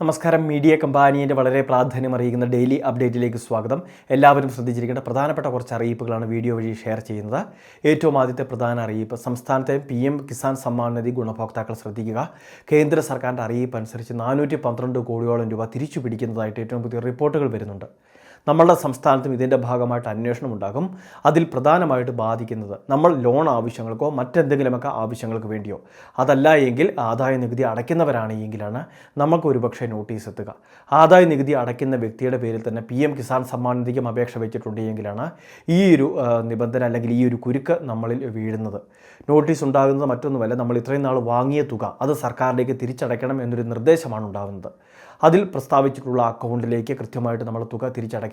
നമസ്കാരം. മീഡിയ കമ്പാനിയുടെ വളരെ പ്രാധാന്യം അറിയിക്കുന്ന ഡെയിലി അപ്ഡേറ്റിലേക്ക് സ്വാഗതം. എല്ലാവരും ശ്രദ്ധിച്ചിരിക്കേണ്ട പ്രധാനപ്പെട്ട കുറച്ച് അറിയിപ്പുകളാണ് വീഡിയോ വഴി ഷെയർ ചെയ്യുന്നത്. ഏറ്റവും ആദ്യത്തെ പ്രധാന അറിയിപ്പ് സംസ്ഥാനത്തെ പി എം കിസാൻ സമ്മാൻ നിധി ഗുണഭോക്താക്കൾ ശ്രദ്ധിക്കുക. കേന്ദ്ര സർക്കാരിന്റെ അറിയിപ്പ് അനുസരിച്ച് നാനൂറ്റി പന്ത്രണ്ട് കോടിയോളം രൂപ തിരിച്ചു പിടിക്കുന്നതായിട്ട് ഏറ്റവും പുതിയ റിപ്പോർട്ടുകൾ വരുന്നുണ്ട്. നമ്മളുടെ സംസ്ഥാനത്തും ഇതിന്റെ ഭാഗമായിട്ട് അന്വേഷണം ഉണ്ടാകും. അതിൽ പ്രധാനമായിട്ട് ബാധിക്കുന്നത് നമ്മൾ ലോൺ ആവശ്യങ്ങൾക്കോ മറ്റെന്തെങ്കിലുമൊക്കെ ആവശ്യങ്ങൾക്ക് വേണ്ടിയോ. അതല്ല എങ്കിൽ ആദായ നികുതി അടയ്ക്കുന്നവരാണ് എങ്കിലാണ് നമുക്ക് ഒരുപക്ഷെ നോട്ടീസ് എത്തുക. ആദായ നികുതി അടയ്ക്കുന്ന വ്യക്തിയുടെ പേരിൽ തന്നെ പി എം കിസാൻ സമ്മാൻ അപേക്ഷ വെച്ചിട്ടുണ്ട് എങ്കിലാണ് ഈ ഒരു നിബന്ധന അല്ലെങ്കിൽ ഈ ഒരു കുരുക്ക് നമ്മളിൽ വീഴുന്നത്. നോട്ടീസ് ഉണ്ടാകുന്നത് മറ്റൊന്നുമല്ല നമ്മൾ ഇത്രയും നാൾ വാങ്ങിയ തുക അത് സർക്കാരിലേക്ക് തിരിച്ചടയ്ക്കണം എന്നൊരു നിർദ്ദേശമാണ് ഉണ്ടാകുന്നത്. അതിൽ പ്രസ്താവിച്ചിട്ടുള്ള അക്കൗണ്ടിലേക്ക് കൃത്യമായിട്ട് നമ്മൾ തുക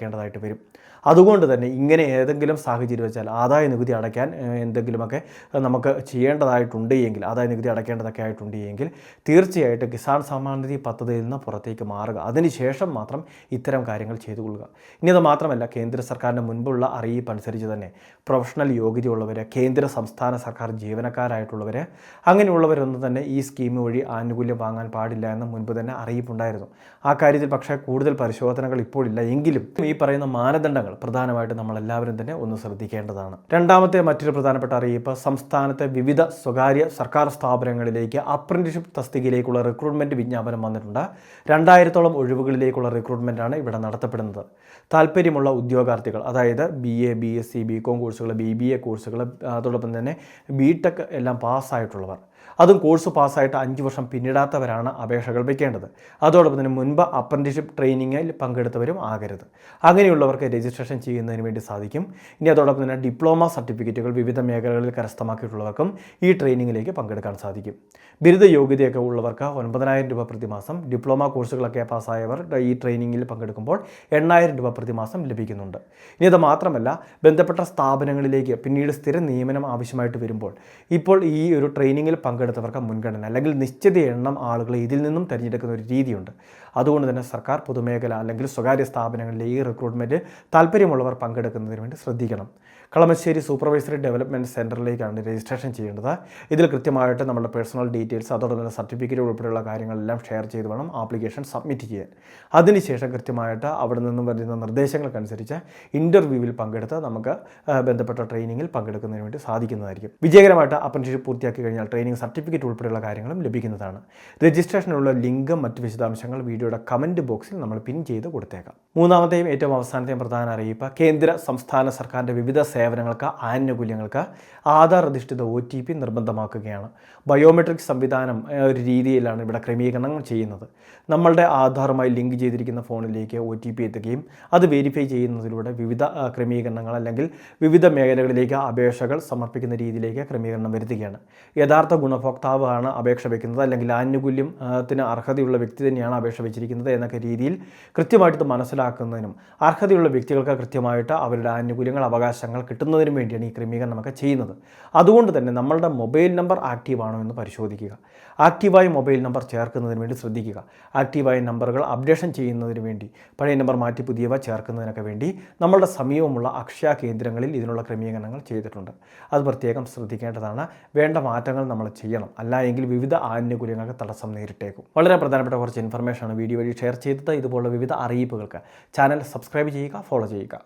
തിരിച്ചടയ്ക്കേണ്ടതായിട്ട് വരും. അതുകൊണ്ട് തന്നെ ഇങ്ങനെ ഏതെങ്കിലും സാഹചര്യം വെച്ചാൽ ആദായ നികുതി അടയ്ക്കാൻ എന്തെങ്കിലുമൊക്കെ നമുക്ക് ചെയ്യേണ്ടതായിട്ടുണ്ട് എങ്കിൽ ആദായ നികുതി അടയ്ക്കേണ്ടതൊക്കെ ആയിട്ടുണ്ട് എങ്കിൽ തീർച്ചയായിട്ടും കിസാൻ സമ്മാൻ നിധി പദ്ധതിയിൽ നിന്ന് പുറത്തേക്ക് മാറുക. അതിനുശേഷം മാത്രം ഇത്തരം കാര്യങ്ങൾ ചെയ്തു കൊള്ളുക. ഇനി അത് മാത്രമല്ല കേന്ദ്ര സർക്കാരിന്റെ മുൻപുള്ള അറിയിപ്പ് അനുസരിച്ച് തന്നെ പ്രൊഫഷണൽ യോഗ്യതയുള്ളവർ കേന്ദ്ര സംസ്ഥാന സർക്കാർ ജീവനക്കാരായിട്ടുള്ളവർ അങ്ങനെയുള്ളവരൊന്നും തന്നെ ഈ സ്കീം വഴി ആനുകൂല്യം വാങ്ങാൻ പാടില്ല എന്ന് മുൻപ് തന്നെ അറിയിപ്പുണ്ടായിരുന്നു. ആ കാര്യത്തിൽ പക്ഷേ കൂടുതൽ പരിശോധനകൾ ഇപ്പോഴില്ല എങ്കിലും ഈ പറയുന്ന മാനദണ്ഡങ്ങൾ പ്രധാനമായിട്ട് നമ്മൾ എല്ലാവരും തന്നെ ഒന്ന് ശ്രദ്ധിക്കേണ്ടതാണ്. രണ്ടാമത്തെ മറ്റൊരു പ്രധാനപ്പെട്ട അറിയിപ്പ് സംസ്ഥാനത്തെ വിവിധ സ്വകാര്യ സർക്കാർ സ്ഥാപനങ്ങളിലേക്ക് അപ്രന്റിഷിപ്പ് തസ്തികയിലേക്കുള്ള റിക്രൂട്ട്മെന്റ് വിജ്ഞാപനം വന്നിട്ടുണ്ട്. രണ്ടായിരത്തോളം ഒഴിവുകളിലേക്കുള്ള റിക്രൂട്ട്മെന്റാണ് ഇവിടെ നടത്തപ്പെടുന്നത്. താല്പര്യമുള്ള ഉദ്യോഗാർത്ഥികൾ അതായത് B A B S C B com കോഴ്സുകൾ ബി ബി എ കോഴ്സുകൾ അതോടൊപ്പം തന്നെ ബി ടെക് എല്ലാം പാസ്സായിട്ടുള്ളവർ. അതും കോഴ്സ് പാസ്സായിട്ട് അഞ്ച് വർഷം പിന്നിടാത്തവരാണ് അപേക്ഷകൾ വയ്ക്കേണ്ടത് അതോടൊപ്പം തന്നെ മുൻപ് അപ്രന്റിഷിപ്പ് ട്രെയിനിങ്ങിൽ പങ്കെടുത്തവരും ആകരുത്. അങ്ങനെയുള്ളവർക്ക് രജിസ്ട്രേഷൻ ചെയ്യുന്നതിന് വേണ്ടി സാധിക്കും. ഇനി അതോടൊപ്പം തന്നെ ഡിപ്ലോമ സർട്ടിഫിക്കറ്റുകൾ വിവിധ മേഖലകളിൽ കരസ്ഥമാക്കിയിട്ടുള്ളവർക്കും ഈ ട്രെയിനിങ്ങിലേക്ക് പങ്കെടുക്കാൻ സാധിക്കും. ബിരുദ യോഗ്യതയൊക്കെ ഉള്ളവർക്ക് ഒൻപതിനായിരം രൂപ പ്രതിമാസം ഡിപ്ലോമ കോഴ്സുകളൊക്കെ പാസ്സായവർ ഈ ട്രെയിനിങ്ങിൽ പങ്കെടുക്കുമ്പോൾ എണ്ണായിരം രൂപ പ്രതിമാസം ലഭിക്കുന്നുണ്ട്. ഇനി അത് മാത്രമല്ല ബന്ധപ്പെട്ട സ്ഥാപനങ്ങളിലേക്ക് പിന്നീട് സ്ഥിര നിയമനം ആവശ്യമായിട്ട് വരുമ്പോൾ ഇപ്പോൾ ഈ ഒരു ട്രെയിനിങ്ങിൽ പങ്കെടുത്തവർക്ക് മുൻഗണന അല്ലെങ്കിൽ നിശ്ചിത എണ്ണം ആളുകളെ ഇതിൽ നിന്നും തിരഞ്ഞെടുക്കുന്ന ഒരു രീതിയുണ്ട്. അതുകൊണ്ട് തന്നെ സർക്കാർ പൊതുമേഖല അല്ലെങ്കിൽ സ്വകാര്യ സ്ഥാപനങ്ങളിലെ ഈ റിക്രൂട്ട്മെന്റ് താല്പര്യമുള്ളവർ പങ്കെടുക്കുന്നതിന് വേണ്ടി ശ്രദ്ധിക്കണം. കളമശ്ശേരി സൂപ്പർവൈസറി ഡെവലപ്മെന്റ് സെന്ററിലേക്കാണ് രജിസ്ട്രേഷൻ ചെയ്യേണ്ടത്. ഇതിൽ കൃത്യമായിട്ട് നമ്മുടെ പേഴ്സണൽ ഡീറ്റെയിൽസ് അതോടൊപ്പം തന്നെ സർട്ടിഫിക്കറ്റ് ഉൾപ്പെടെയുള്ള കാര്യങ്ങളെല്ലാം ഷെയർ ചെയ്ത് വേണം ആപ്ലിക്കേഷൻ സബ്മിറ്റ് ചെയ്യാൻ. അതിനുശേഷം കൃത്യമായിട്ട് അവിടെ നിന്നും വരുന്ന നിർദ്ദേശങ്ങൾക്കനുസരിച്ച് ഇന്റർവ്യൂവിൽ പങ്കെടുത്ത് നമുക്ക് ബന്ധപ്പെട്ട ട്രെയിനിങ്ങിൽ പങ്കെടുക്കുന്നതിന് വേണ്ടി സാധിക്കുന്നതായിരിക്കും. വിജയകരമായിട്ട് അപ്രന്റീഷിപ്പ് പൂർത്തിയാക്കി കഴിഞ്ഞാൽ ട്രെയിനിങ് സർട്ടിഫിക്കറ്റ് ഉൾപ്പെടെയുള്ള കാര്യങ്ങളും ലഭിക്കുന്നതാണ്. രജിസ്ട്രേഷനുള്ള ലിങ്കും മറ്റ് വിശദാംശങ്ങൾ വീഡിയോയുടെ കമന്റ് ബോക്സിൽ നമ്മൾ പിൻ ചെയ്ത് കൊടുത്തേക്കാം. മൂന്നാമത്തെയും ഏറ്റവും അവസാനത്തെയും പ്രധാന അറിയിപ്പ് കേന്ദ്ര സംസ്ഥാന സർക്കാരിന്റെ വിവിധ സേവനങ്ങൾക്ക് ആനുകൂല്യങ്ങൾക്ക് ആധാർ അധിഷ്ഠിത ഒ ടി പി നിർബന്ധമാക്കുകയാണ്. ബയോമെട്രിക് സംവിധാനം ഒരു രീതിയിലാണ് ഇവിടെ ക്രമീകരണങ്ങൾ ചെയ്യുന്നത്. നമ്മളുടെ ആധാറുമായി ലിങ്ക് ചെയ്തിരിക്കുന്ന ഫോണിലേക്ക് ഒ ടി പി എത്തുകയും അത് വെരിഫൈ ചെയ്യുന്നതിലൂടെ വിവിധ ക്രമീകരണങ്ങൾ അല്ലെങ്കിൽ വിവിധ മേഖലകളിലേക്ക് അപേക്ഷകൾ സമർപ്പിക്കുന്ന രീതിയിലേക്ക് ക്രമീകരണം വരുത്തുകയാണ്. യഥാർത്ഥ ഗുണഭോക്താവാണ് അപേക്ഷ വയ്ക്കുന്നത് അല്ലെങ്കിൽ ആനുകൂല്യത്തിന് അർഹതയുള്ള വ്യക്തി തന്നെയാണ് അപേക്ഷ വെച്ചിരിക്കുന്നത് എന്നൊക്കെ രീതിയിൽ കൃത്യമായിട്ട് മനസ്സിലാക്കുന്നതിനും അർഹതയുള്ള വ്യക്തികൾക്ക് കൃത്യമായിട്ട് അവരുടെ ആനുകൂല്യങ്ങൾ അവകാശങ്ങൾ കിട്ടുന്നതിനും വേണ്ടിയാണ് ഈ ക്രമീകരണമൊക്കെ ചെയ്യുന്നത്. അതുകൊണ്ട് തന്നെ നമ്മളുടെ മൊബൈൽ നമ്പർ ആക്റ്റീവാണോ എന്ന് പരിശോധിക്കുക. ആക്റ്റീവായ മൊബൈൽ നമ്പർ ചേർക്കുന്നതിന് വേണ്ടി ശ്രദ്ധിക്കുക. ആക്റ്റീവായ നമ്പറുകൾ അപ്ഡേഷൻ ചെയ്യുന്നതിന് വേണ്ടി പഴയ നമ്പർ മാറ്റി പുതിയവ ചേർക്കുന്നതിനൊക്കെ വേണ്ടി നമ്മളുടെ സമീപമുള്ള അക്ഷയ കേന്ദ്രങ്ങളിൽ ഇതിനുള്ള ക്രമീകരണങ്ങൾ ചെയ്തിട്ടുണ്ട്. അത് പ്രത്യേകം ശ്രദ്ധിക്കേണ്ടതാണ്. വേണ്ട മാറ്റങ്ങൾ നമ്മൾ ചെയ്യണം. അല്ല എങ്കിൽ വിവിധ ആനുകൂല്യങ്ങൾക്ക് തടസ്സം നേരിട്ടേക്കും. വളരെ പ്രധാനപ്പെട്ട കുറച്ച് ഇൻഫർമേഷനാണ് വീഡിയോ വഴി ഷെയർ ചെയ്തത്. ഇതുപോലുള്ള വിവിധ അറിയിപ്പുകൾക്ക് ചാനൽ സബ്സ്ക്രൈബ് ചെയ്യുക ഫോളോ ചെയ്യുക.